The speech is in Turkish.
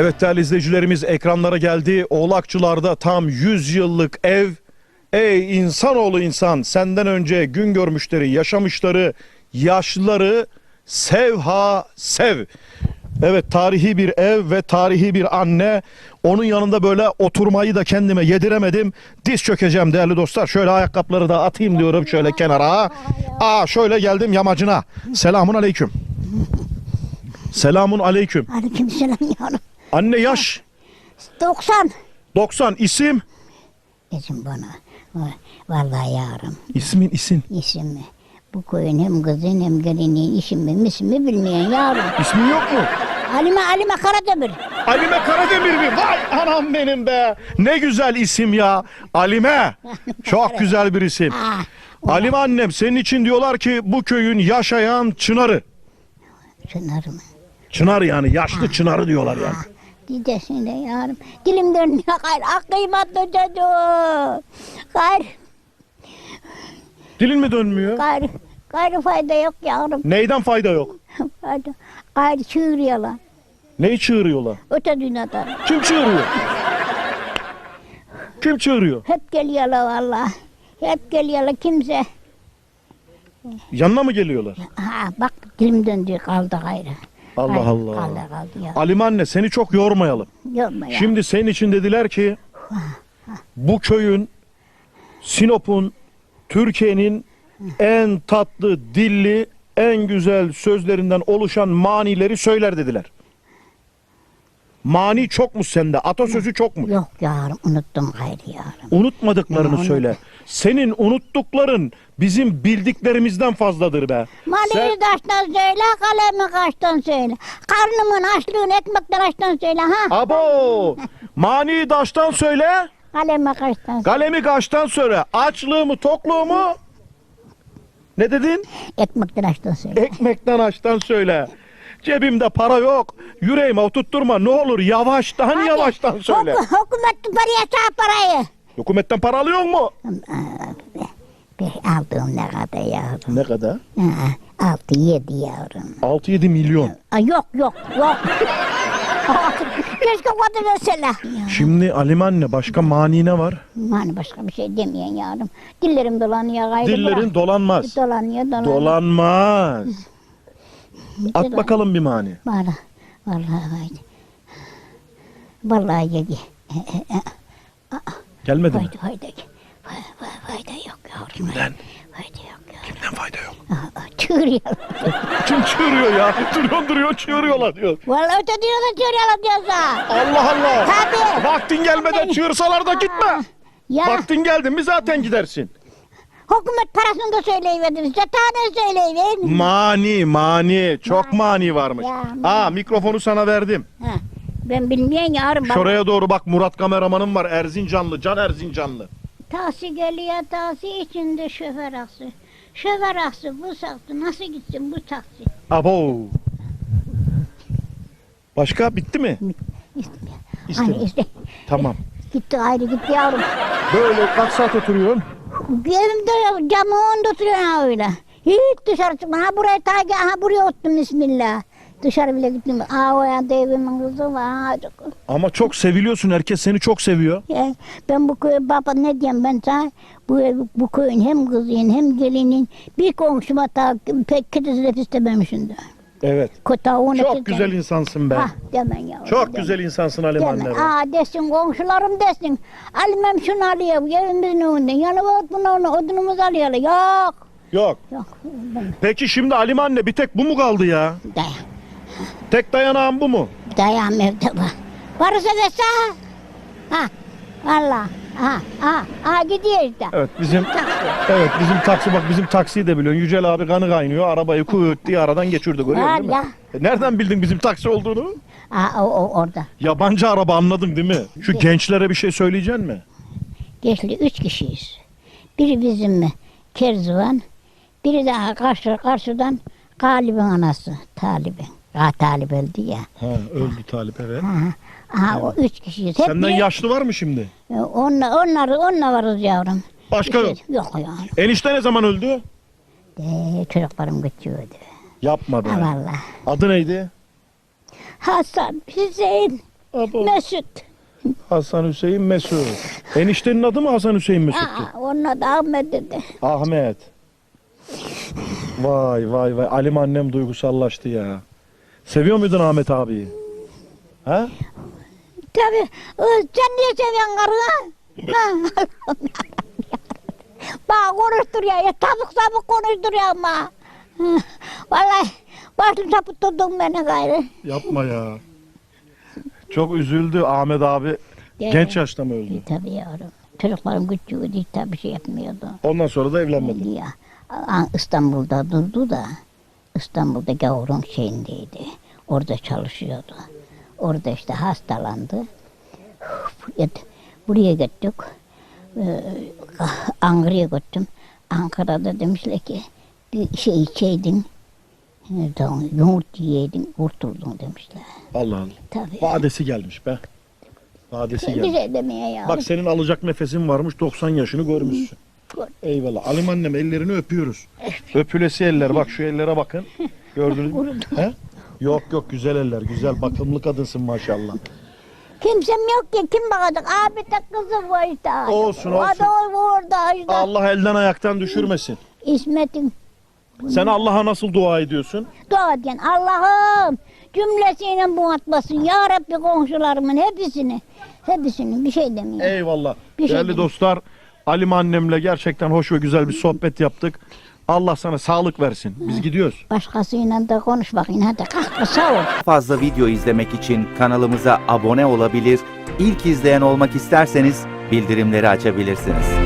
Evet değerli izleyicilerimiz ekranlara geldi. Oğlakçılar'da tam 100 yıllık ev. Ey insanoğlu insan senden önce gün görmüşleri, yaşamışları, yaşlıları sev ha sev. Evet tarihi bir ev ve tarihi bir anne. Onun yanında böyle oturmayı da kendime yediremedim. Diz çökeceğim değerli dostlar. Şöyle ayakkabıları da atayım diyorum şöyle kenara. Aa şöyle geldim yamacına. Selamun aleyküm. Selamun aleyküm. Aleykümselam yavrum. Anne yaş 90. 90 isim. İsim bana. Va- Vallahi yavrum İsmin isim. ismi. Bu koyun hem kızın hem gelinin işimi misimi bilmeyen yavrum. İsmin yok mu? Halime Halime Karademir. Alime Karademir mi? Vay anam benim be. Ne güzel isim ya. Alime. Çok güzel bir isim. Ah, Alime annem senin için diyorlar ki bu köyün yaşayan çınarı. şunlarım. Çınar yani yaşlı çınarı diyorlar yani. Gidesin de yavrum. Dilim dönmüyor gayrı. Ah kıymetli çocuğum. Gayrı, Dilin mi dönmüyor? gayrı, gayrı fayda yok yavrum. Neyden fayda yok? Fayda. Gayrı çığırıyorlar. Neyi çığırıyorlar? Öte dünyadan. Kim çığırıyor? Kim çığırıyor? Hep geliyorlar vallahi. Hep geliyorlar kimse. Yanına mı geliyorlar? Ha bak dilim döndü kaldı gayrı. Allah Gayrı Allah. Kaldı ya. Alime anne seni çok yormayalım. Yorma ya. Şimdi senin için dediler ki bu köyün Sinop'un Türkiye'nin en tatlı dilli en güzel sözlerinden oluşan manileri söyler dediler. Mani çok mu sende? Atasözü çok mu? Yok yavrum unuttum gayrı yavrum. Unutmadıklarını Ya, söyle. Senin unuttukların bizim bildiklerimizden fazladır be. Maliyi Sen- taştan söyle, kalemi kaçtan söyle. Karnımın açlığını ekmekten açtan söyle ha. Abo! Mani daştan söyle, Kalemi kaçtan söyle. kalemi kaştan söyle. Açlığımı, tokluğumu ne dedin? Ekmekten açtan söyle. Ekmekten açtan söyle. Cebimde para yok. Yüreğime oturtturma. Ne olur yavaştan Hadi, yavaştan söyle. Huk hükümet paraya çağır parayı. Hükümetten para alıyor mu? Be, be, aldığım ne kadar yavrum. Ne kadar? Aa, Altı yedi yavrum. 6-7 milyon. Aa, yok yok yok. Keşke o kadar verseler. Şimdi Alim anne başka mani ne var? Hani başka bir şey demeyen yavrum. Dillerim dolanıyor gayrı. Dillerin bırak. dolanmaz. Dolanıyor dolanıyor. Dolanmaz. At bakalım bir mani. Vallahi, vallahi haydi. Vallahi yedi. Gelmedi mi? Haydi. Vay, vay, Fayda yok yavrum. Kimden? Fayda yok yavrum. Kimden fayda yok? Aa, Çığırıyor. Kim çığırıyor ya? Duruyor duruyor çığırıyorlar diyor. Vallahi öte dünyada çığırıyorlar diyorsa. Allah Allah. Tabii. Vaktin gelmeden çığırsalar da gitme. Ya Vaktin geldi mi zaten gidersin. hükümet parasını da söyleyiverdim. Size tane söyleyiverin. Mani, mani. Çok mani varmış. Ya, Aa mikrofonu sana verdim. Ha, Ben bilmeyen yavrum. bak. Şuraya doğru bak Murat kameramanım var. Erzincanlı, Can Erzincanlı. Taksi geliyor taksi içinde şoför aksı. Şoför aksı bu saktı. Nasıl gitsin bu taksi? Abo. Başka bitti mi? İstemiyor. İstemiyor. Hani işte Tamam. gitti ayrı gitti yavrum. Böyle kaç saat oturuyorsun? Evimde camı onda oturuyor ha öyle. Hiç dışarı çıkma. Ha buraya ta ha buraya ottum bismillah. Dışarı bile gittim. Aa o yanda evimin kızı var. Çok- Ama çok seviliyorsun. Herkes seni çok seviyor. Ya, ben bu köye baba ne diyeyim ben sana bu bu köyün hem kızının hem gelinin bir komşuma ta pek kötüsü de istememişim de. Evet. Kota onu Çok güzel insansın be. Ha demen yavrum. Çok güzel insansın Halim Demen. anne. be. Aa desin komşularım desin. Alimem şunu alıyor evimizin önünde. Yanı var bunu onu alıyorlar. Yok. Yok. Yok. Ben- Peki şimdi Halim anne bir tek bu mu kaldı ya? Dayan. Tek dayanağın bu mu? Dayan var. Varsa dese ha. Valla. Ha. Ha. Ha gidiyor işte. Evet bizim evet bizim taksi bak bizim taksiyi de biliyorsun. Yücel abi kanı kaynıyor. Arabayı kuyut diye aradan geçirdi görüyor musun? ya. E, Nereden bildin bizim taksi olduğunu? Ha o, o orada. Yabancı araba anladın değil mi? Şu gençlere bir şey söyleyeceksin mi? Geçli üç kişiyiz. Biri bizim mi? Kerzivan. Biri daha karşı, karşıdan Galip'in anası. Talib'in. Ha Talip öldü ya. Ha öldü Talip evet. Ha, ha o üç kişiyiz. Hep Senden bir- yaşlı var mı şimdi? Onlar, onlar, onlar varız yavrum. Başka yok. Yok ya. Enişte ne zaman öldü? De, çocuklarım geçiyordu. Yapma be. Ha valla. Adı neydi? Hasan, Hüseyin, Abo. Mesut. Hasan Hüseyin Mesut. Eniştenin adı mı Hasan Hüseyin Mesut'tu? Aa, onun adı Ahmet dedi. Ahmet. Vay vay vay. Alim annem duygusallaştı ya. Seviyor muydun Ahmet abiyi? Ha? Tabii. Ö, Sen niye seviyorsun karını? Ha. Bana konuşturuyor ya. Tabuk tabuk konuşturuyor ama. Ha, Vallahi başım sapıttırdın beni gayrı. Yapma ya. Çok üzüldü Ahmet abi. Ya. Genç yaşta mı öldü? E, tabii yavrum. Çocuklarım küçüğüydü tabii şey yapmıyordu. Ondan sonra da evlenmedi. Ya, İstanbul'da durdu da İstanbul'da gavurun şeyindeydi. Orada çalışıyordu. Orada işte hastalandı. Buraya, buraya gittik. Ee, Ankara'ya gittim. Ankara'da demişler ki bir şey içeydin. e, Yoğurt yiyeydin, kurtuldun demişler. Allah Allah. Tabii. Vadesi gelmiş be. Vadesi Bir gelmiş. şey demeye ya. Bak senin alacak nefesin varmış 90 yaşını görmüşsün. Eyvallah. Alim annem ellerini öpüyoruz. Öpülesi eller. Bak şu ellere bakın. Gördünüz mü? He? Yok yok güzel eller. Güzel bakımlı kadınsın maşallah. Kimsem yok ki kim bakacak? Abi de kızım var işte. Olsun, O da olsun. orada işte. Allah elden ayaktan düşürmesin. İsmet'in Sen Allah'a nasıl dua ediyorsun? dua ediyen Allah'ım cümlesiyle bu atmasın. Ya Rabbi komşularımın hepsini. Hepsini bir şey demeyeyim. Eyvallah. Bir şey Değerli değil. dostlar, Alim annemle gerçekten hoş ve güzel bir sohbet yaptık. Allah sana sağlık versin. Biz gidiyoruz. Başkasıyla da konuş bakayım hadi kalk sağ ol. fazla video izlemek için kanalımıza abone olabilir, ilk izleyen olmak isterseniz bildirimleri açabilirsiniz.